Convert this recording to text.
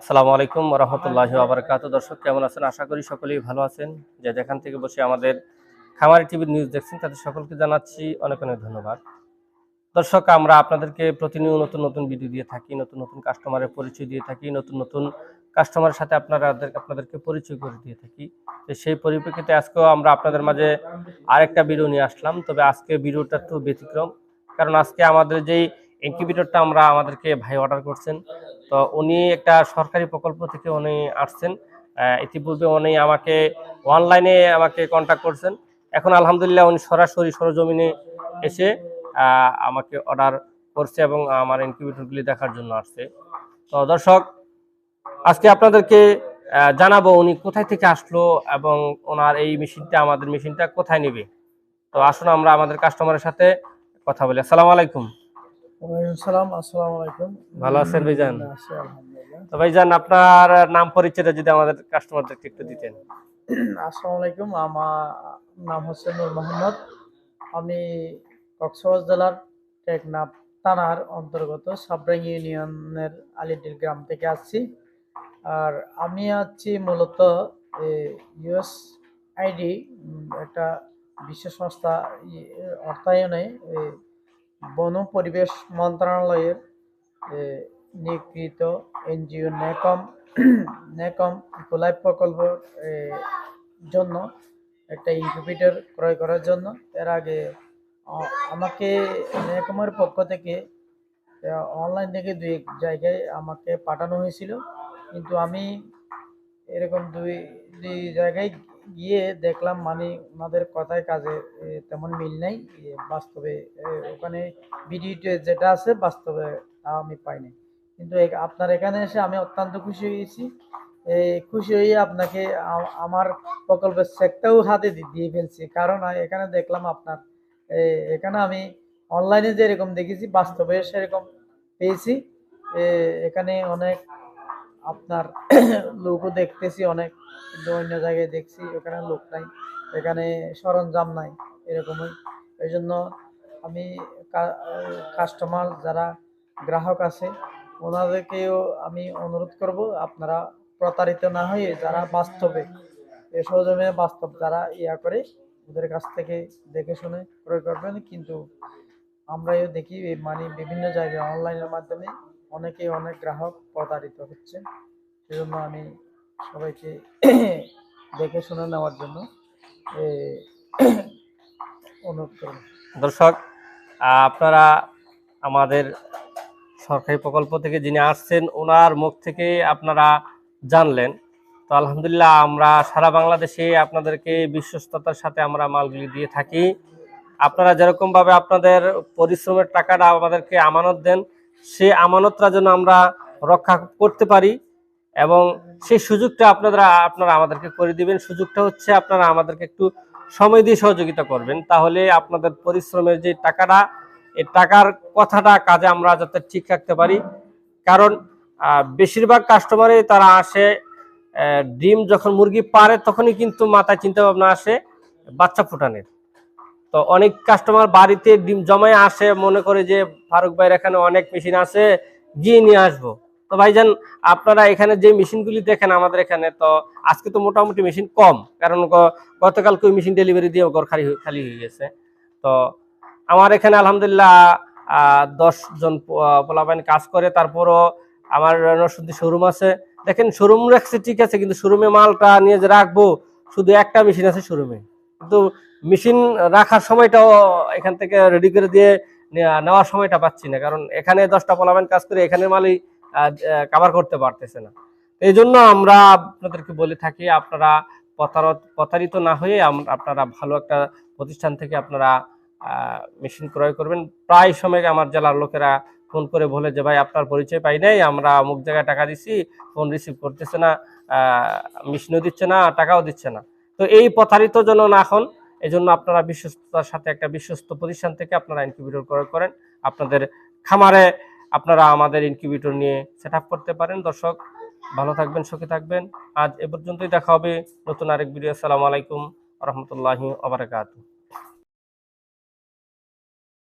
আসসালামু আলাইকুম রহমতুল্লাহ আবরকাত দর্শক, কেমন আছেন? আশা করি সকলেই ভালো আছেন। যে যেখান থেকে বসে আমাদের খামারি টিভির নিউজ দেখছেন, তাদের সকলকে জানাচ্ছি অনেক অনেক ধন্যবাদ। দর্শক, আমরা আপনাদেরকে প্রতিনিয়ত নতুন নতুন ভিডিও দিয়ে থাকি, নতুন নতুন কাস্টমারের পরিচয় দিয়ে থাকি, নতুন নতুন কাস্টমারের সাথে আপনারা আপনাদেরকে পরিচয় করে দিয়ে থাকি। তো সেই পরিপ্রেক্ষিতে আজকেও আমরা আপনাদের মাঝে আরেকটা ভিডিও নিয়ে আসলাম। তবে আজকে ভিডিওটা একটু ব্যতিক্রম, কারণ আজকে আমাদের যেই ইনকিউবেটরটা আমরা আমাদেরকে ভাই অর্ডার করছেন তো উনি একটা সরকারি প্রকল্প থেকে উনি আসছেন। ইতিপূর্বে উনি আমাকে অনলাইনে আমাকে কন্ট্যাক্ট করছেন। এখন আলহামদুলিল্লাহ উনি সরাসরি সরজমিনে এসে আমাকে অর্ডার করছে এবং আমার ইনকিউবেটরগুলি দেখার জন্য আসছে। তো দর্শক, আজকে আপনাদেরকে জানাব উনি কোথায় থেকে আসলো এবং ওনার এই মেশিনটা, আমাদের মেশিনটা কোথায় নেবে। তো আসুন আমরা আমাদের কাস্টমারের সাথে কথা বলি। আসসালামু আলাইকুম। সালাম আসসালামু আলাইকুম। ভালো আছেন ভাইজান? তো ভাইজান আপনার নাম পরিচয়টা যদি আমাদের কাস্টমারদেরকে একটু দিতেন। আসসালামু আলাইকুম আমার নাম হচ্ছে নূর মোহাম্মদ। আমি কক্সবাজার জেলার টেকনাফ থানার অন্তর্গত সাবরাং ইউনিয়নের আলিডির গ্রাম থেকে আসছি। আর আমি আছি মূলত ইউএস আইডি একটা বিশ্ব সংস্থা অর্থায়নে বন পরিবেশ মন্ত্রণালয়ের নিকৃত এনজিও নেকম নেকম ইকোলাইফ প্রকল্প জন্য একটা ইনকিউবেটর ক্রয় করার জন্য। এর আগে আমাকে নেকমের পক্ষ থেকে অনলাইন থেকে দুই এক জায়গায় আমাকে পাঠানো হয়েছিল। কিন্তু আমি এরকম দুই দুই জায়গায় গিয়ে দেখলাম মানে ওনাদের কথায় কাজে তেমন মিল নেই। বাস্তবে ওখানে ভিডিওতে যেটা আছে বাস্তবে তা আমি পাইনি কিন্তু আপনার এখানে এসে আমি অত্যন্ত খুশি হয়েছি। খুশি হয়ে আপনাকে আমার প্রকল্পের চেকটাও হাতে দিয়ে ফেলছি। কারণ এখানে দেখলাম আপনার এখানে আমি অনলাইনে যেরকম দেখেছি, বাস্তবে সেরকম পেয়েছি। এখানে অনেক আপনার লোকও দেখতেছি অনেক, কিন্তু অন্য জায়গায় দেখছি ওখানে লোক নাই, এখানে সরঞ্জাম নাই, এরকমই। এই জন্য আমি কাস্টমার যারা গ্রাহক আছে, ওনাদেরকেও আমি অনুরোধ করব আপনারা প্রতারিত না হয়ে যারা বাস্তবে, এ সরজমে বাস্তব যারা ইয়া করে, ওদের কাছ থেকে দেখে শুনে ক্রয় করবেন। কিন্তু আমরাও দেখি মানে বিভিন্ন জায়গায় অনলাইনের মাধ্যমে অনেকেই অনেক গ্রাহক প্রতারিত হচ্ছে সেজন্য আমি সবাইকে দেখে শুনে নেওয়ার জন্য অনুরোধ দর্শক আপনারা আমাদের সরকারি প্রকল্প থেকে যিনি আসছেন, ওনার মুখ থেকে আপনারা জানলেন। তো আলহামদুলিল্লাহ, আমরা সারা বাংলাদেশে আপনাদেরকে বিশ্বস্ততার সাথে আমরা মালগুলি দিয়ে থাকি। আপনারা যেরকমভাবে আপনাদের পরিশ্রমের টাকাটা আমাদেরকে আমানত দেন সেই আমানতটা যেন আমরা রক্ষা করতে পারি এবং সেই সুযোগটা আপনারা আপনারা আমাদেরকে করে দিবেন। সুযোগটা হচ্ছে আপনারা আমাদেরকে একটু সময় দিয়ে সহযোগিতা করবেন। তাহলে আপনাদের পরিশ্রমের যে টাকাটা এই টাকার কথাটা কাজে আমরা যাতে ঠিক রাখতে পারি। কারণ বেশিরভাগ কাস্টমারই তারা আসে ডিম যখন মুরগি পারে তখনই কিন্তু মাথায় চিন্তা ভাবনা আসে বাচ্চা ফুটানের। তো অনেক কাস্টমার বাড়িতে ডিম জমায় আসে মনে করে যে ফারুক ভাইয়ের এখানে অনেক মেশিন আছে গিয়ে নিয়ে আসব। তো ভাইজান আপনারা এখানে যে মেশিনগুলি দেখেন আমাদের এখানে তো আজকে তো মোটামুটি মেশিন কম কারণ গতকালকে ওই মেশিন ডেলিভারি দিয়ে ঘর খালি খালি হয়ে গেছে। তো আমার এখানে আলহামদুলিল্লাহ দশ জন প- আহ, পোলাপাইন কাজ করে তারপরও আমার নরসিংদী শোরুম আছে। দেখেন শোরুম রাখছে ঠিক আছে কিন্তু শোরুমে মালটা নিয়ে যে রাখব শুধু একটা মেশিন আছে শোরুমে কিন্তু মেশিন রাখার সময়টাও এখান থেকে রেডি করে দিয়ে নেওয়ার সময়টা পাচ্ছি না। কারণ এখানে দশটা পোলাপাইন কাজ করে এখানে মালই কাভার করতে পারতেছে না। এই জন্য আমরা আপনাদেরকে বলে থাকি, আপনারা প্রতারিত না হয়ে আপনারা ভালো একটা প্রতিষ্ঠান থেকে আপনারা মেশিন ক্রয় করবেন। প্রায় সময় আমার জেলার লোকেরা ফোন করে বলে যে, ভাই, আপনার পরিচয় পাই নাই, আমরা অমুক জায়গায় টাকা দিছি, ফোন রিসিভ করতেছে না মেশিনও দিচ্ছে না, টাকাও দিচ্ছে না। তো এই প্রতারিত যেন না হন এই জন্য আপনারা বিশ্বস্ততার সাথে একটা বিশ্বস্ত প্রতিষ্ঠান থেকে আপনারা ইনকিউবেটর ক্রয় করেন। আপনাদের খামারে আপনারা আমাদের ইনকিউবেটর নিয়ে সেট করতে পারেন। দর্শক, ভালো থাকবেন, সুখী থাকবেন। আজ এ পর্যন্তই দেখা হবে নতুন আরেক ভিডিও আসসালামু আলাইকুম রহমতুল্লাহি আবরাকাতু